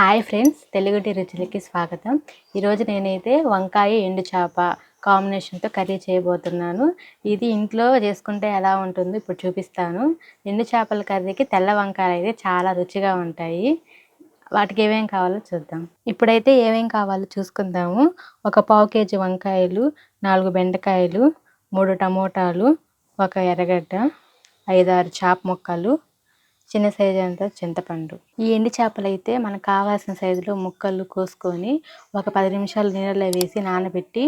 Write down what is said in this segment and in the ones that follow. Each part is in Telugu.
హాయ్ ఫ్రెండ్స్ తెలుగుటి రుచులకి స్వాగతం. ఈరోజు నేనైతే వంకాయ ఎండు చేప కాంబినేషన్తో కర్రీ చేయబోతున్నాను. ఇది ఇంట్లో చేసుకుంటే ఎలా ఉంటుందో ఇప్పుడు చూపిస్తాను. ఎండు చేపల కర్రీకి తెల్ల వంకాయలు అయితే చాలా రుచిగా ఉంటాయి. వాటికి ఏమేం కావాలో చూద్దాం. ఇప్పుడైతే ఏమేం కావాలో చూసుకుందాము. ఒక పావు కేజీ వంకాయలు నాలుగు బెండకాయలు మూడు టమోటాలు ఒక ఎర్రగడ్డ ఐదారు చేప ముక్కలు చిన్న సైజు అంతా చింతపండు. ఈ ఎండి చేపలు అయితే మనకు కావాల్సిన సైజులో ముక్కలు కోసుకొని ఒక పది నిమిషాలు నీళ్ళలో వేసి నానబెట్టి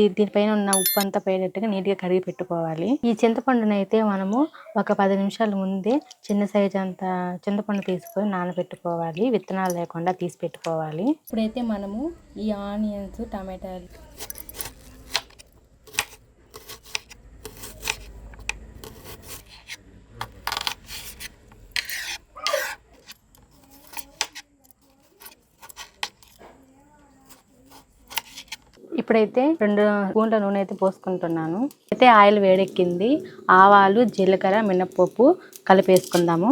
ఈ దీనిపైన ఉన్న ఉప్పు అంతా పోయేటట్టుగా నీట్గా కడిగి పెట్టుకోవాలి. ఈ చింతపండును అయితే మనము ఒక పది నిమిషాల ముందే చిన్న సైజు అంత చింతపండు తీసుకొని నానబెట్టుకోవాలి. విత్తనాలు లేకుండా తీసి పెట్టుకోవాలి. ఇప్పుడైతే మనము ఈ ఆనియన్స్ టమాటాలు ఇప్పుడైతే రెండు స్పూన్ల నూనె అయితే పోసుకుంటున్నాను. అయితే ఆయిల్ వేడెక్కింది. ఆవాలు జీలకర్ర మినప్పప్పు కలిపేసుకుందాము.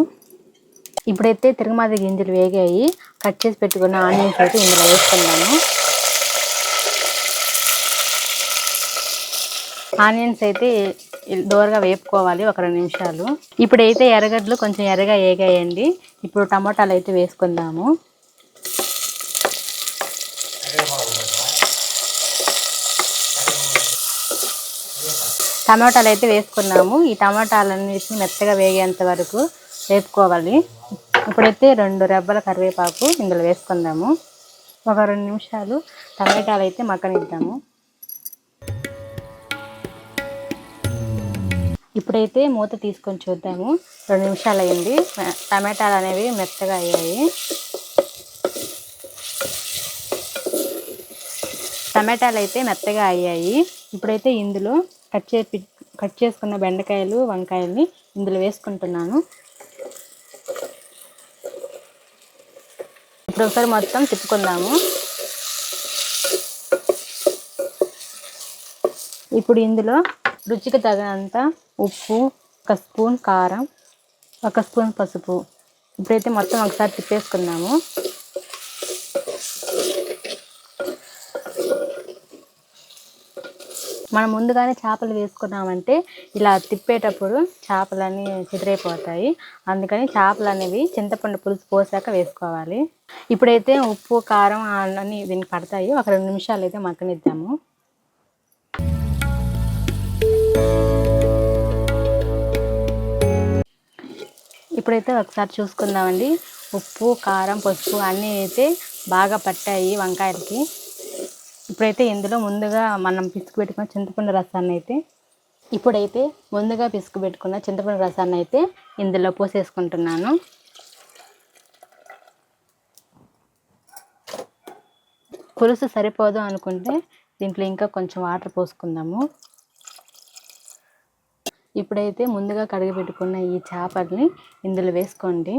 ఇప్పుడైతే తిరుగుమాది గింజలు వేగాయి. కట్ చేసి పెట్టుకున్న ఆనియన్స్ అయితే ఇందులో వేసుకుందాము. ఆనియన్స్ అయితే దోరగా వేపుకోవాలి ఒక రెండు నిమిషాలు. ఇప్పుడైతే ఎర్రగడ్డలు కొంచెం ఎర్రగా వేగాయండి. ఇప్పుడు టమాటాలు అయితే వేసుకుందాము. టమాటాలు అయితే వేసుకున్నాము. ఈ టమాటాలన్నిటిని మెత్తగా వేగేంత వరకు వేపుకోవాలి. ఇప్పుడైతే రెండు రెబ్బల కరివేపాకు ఇందులో వేసుకుందాము. ఒక రెండు నిమిషాలు టమాటాలు అయితే మక్కనిద్దాము ఇప్పుడైతే మూత తీసుకొని చూద్దాము. రెండు నిమిషాలు అయింది టమాటాలు అనేవి మెత్తగా అయ్యాయి. టమాటాలు అయితే మెత్తగా అయ్యాయి. ఇప్పుడైతే ఇందులో కట్ చేసి కట్ చేసుకున్న బెండకాయలు వంకాయల్ని ఇందులో వేసుకుంటున్నాను. ఇప్పుడు ఒకసారి మొత్తం తిప్పుకుందాము. ఇప్పుడు ఇందులో రుచికి తగినంత ఉప్పు ఒక స్పూన్ కారం ఒక స్పూన్ పసుపు. ఇప్పుడైతే మొత్తం ఒకసారి తిప్పేసుకుందాము. మనం ముందుగానే చేపలు వేసుకున్నామంటే ఇలా తిప్పేటప్పుడు చేపలన్నీ చెదిరైపోతాయి. అందుకని చేపలు అనేవి చింతపండు పులుసు పోసాక వేసుకోవాలి. ఇప్పుడైతే ఉప్పు కారం అన్నీ దీనికి పడతాయి. ఒక రెండు నిమిషాలు అయితే మక్కనిద్దాము ఇప్పుడైతే ఒకసారి చూసుకుందామండి. ఉప్పు కారం పసుపు అన్నీ అయితే బాగా పట్టాయి వంకాయలకి. ఇప్పుడైతే ఇందులో ముందుగా మనం పిసుకు పెట్టుకున్న చింతపండు రసాన్ని అయితే ఇప్పుడైతే ముందుగా పిసుకు పెట్టుకున్న చింతపండు రసాన్ని అయితే ఇందులో పోసేసుకుంటున్నాను. పులుసు సరిపోదు అనుకుంటే దీంట్లో ఇంకా కొంచెం వాటర్ పోసుకుందాము. ఇప్పుడైతే ముందుగా కడిగి పెట్టుకున్న ఈ చేపల్ని ఇందులో వేసుకోండి.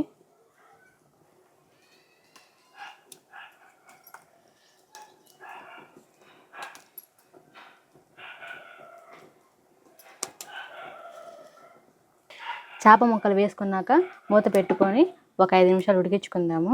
చేప ముక్కలు వేసుకున్నాక మూత పెట్టుకొని ఒక ఐదు నిమిషాలు ఉడికించుకుందాము.